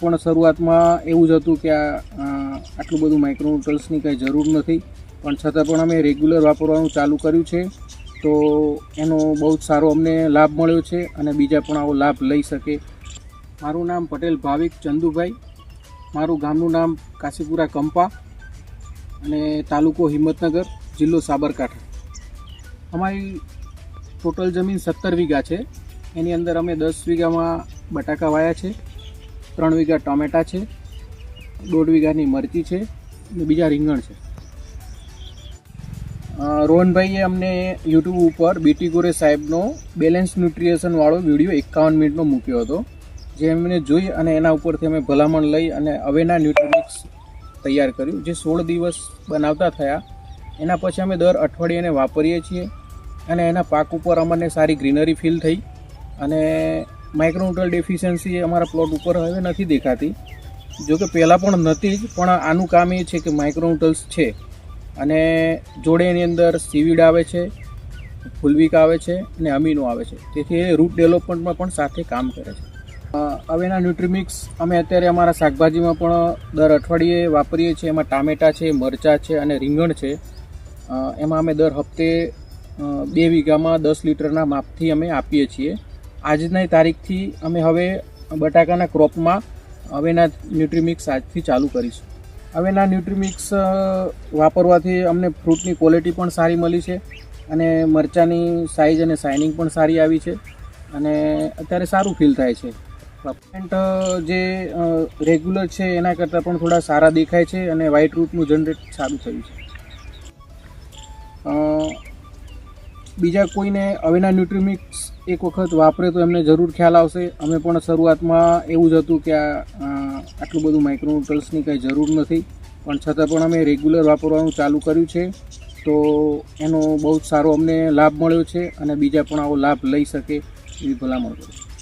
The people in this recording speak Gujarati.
પણ શરૂઆતમાં એવું જ હતું કે આ આટલું બધું માઇક્રોન્યુટ્રલ્સની કંઈ જરૂર નથી. પણ છતાં પણ અમે રેગ્યુલર વાપરવાનું ચાલુ કર્યું છે. તો એનો બહુ જ સારો અમને લાભ મળ્યો છે અને બીજા પણ આવો લાભ લઈ શકે. મારું નામ પટેલ ભાવિક ચંદુભાઈ. મારું ગામનું નામ કાશીપુરા કંપા અને તાલુકો હિંમતનગર, જિલ્લો સાબરકાંઠા. અમારી ટોટલ જમીન સત્તર વીઘા છે. એની અંદર અમે દસ વીઘામાં બટાકા વાયા છે. ત્રણ વીઘા ટોમેટા છે, દોઢ વીઘાની મરચી છે અને બીજા રીંગણ છે. રોહનભાઈએ અમને યુટ્યુબ ઉપર બીટી ગોરે સાહેબનો બેલેન્સ ન્યુટ્રિશનવાળો વીડિયો એકાવન મિનિટનો મૂક્યો હતો, જે એમને જોઈ અને એના ઉપરથી અમે ભલામણ લઈ અને હવેના ન્યુટ્રિમિક્સ તૈયાર કર્યું, જે સોળ દિવસ બનાવતા થયા. એના પછી અમે દર અઠવાડિયે વાપરીએ છીએ અને એના પાક ઉપર અમને સારી ગ્રીનરી ફીલ થઈ અને માઇક્રોન્યુટ્રલ ડેફિશિયન્સી અમારા પ્લોટ ઉપર હવે નથી દેખાતી. જો કે પહેલાં પણ નથી જ, પણ આનું કામ એ છે કે માઇક્રોન્યુટ્રલ્સ છે. અને જોડે એની અંદર સીવીડ આવે છે, ફૂલવીક આવે છે અને અમીનો આવે છે. તેથી એ રૂટ ડેવલપમેન્ટમાં પણ સાથે કામ કરે છે. હવેના ન્યુટ્રીમિક્સ અમે અત્યારે અમારા શાકભાજીમાં પણ દર અઠવાડિયે વાપરીએ છીએ. એમાં ટામેટાં છે, મરચાં છે અને રીંગણ છે. એમાં અમે દર હપ્તે બે વીઘામાં દસ લીટરના માપથી અમે આપીએ છીએ. આજની તારીખથી અમે હવે બટાકાના ક્રોપમાં હવેના ન્યુટ્રીમિક્સ આજથી ચાલુ કરીશું. હવેના ન્યુટ્રીમિક્સ વાપરવાથી અમને ફ્રૂટની ક્વોલિટી પણ સારી મળી છે અને મરચાંની સાઇઝ અને શાઇનિંગ પણ સારી આવી છે અને અત્યારે સારું ફીલ થાય છે. પ્લાન્ટ જે રેગ્યુલર છે એના કરતાં પણ થોડા સારા દેખાય છે અને વ્હાઇટ રૂટનું જનરેટ સારું થયું છે. બીજા કોઈને હવેના ન્યુટ્રીમિક્સ એક વખત વાપરે તો એમને જરૂર ખ્યાલ આવશે. અમે પણ શરૂઆતમાં એવું જ હતું કે આ આટલું બધું માઇક્રોન્યુટ્રલ્સની કંઈ જરૂર નથી. પણ છતાં પણ અમે રેગ્યુલર વાપરવાનું ચાલુ કર્યું છે. તો એનો બહુ જ સારો અમને લાભ મળ્યો છે અને બીજા પણ આવો લાભ લઈ શકે એવી ભલામણ કરું છું.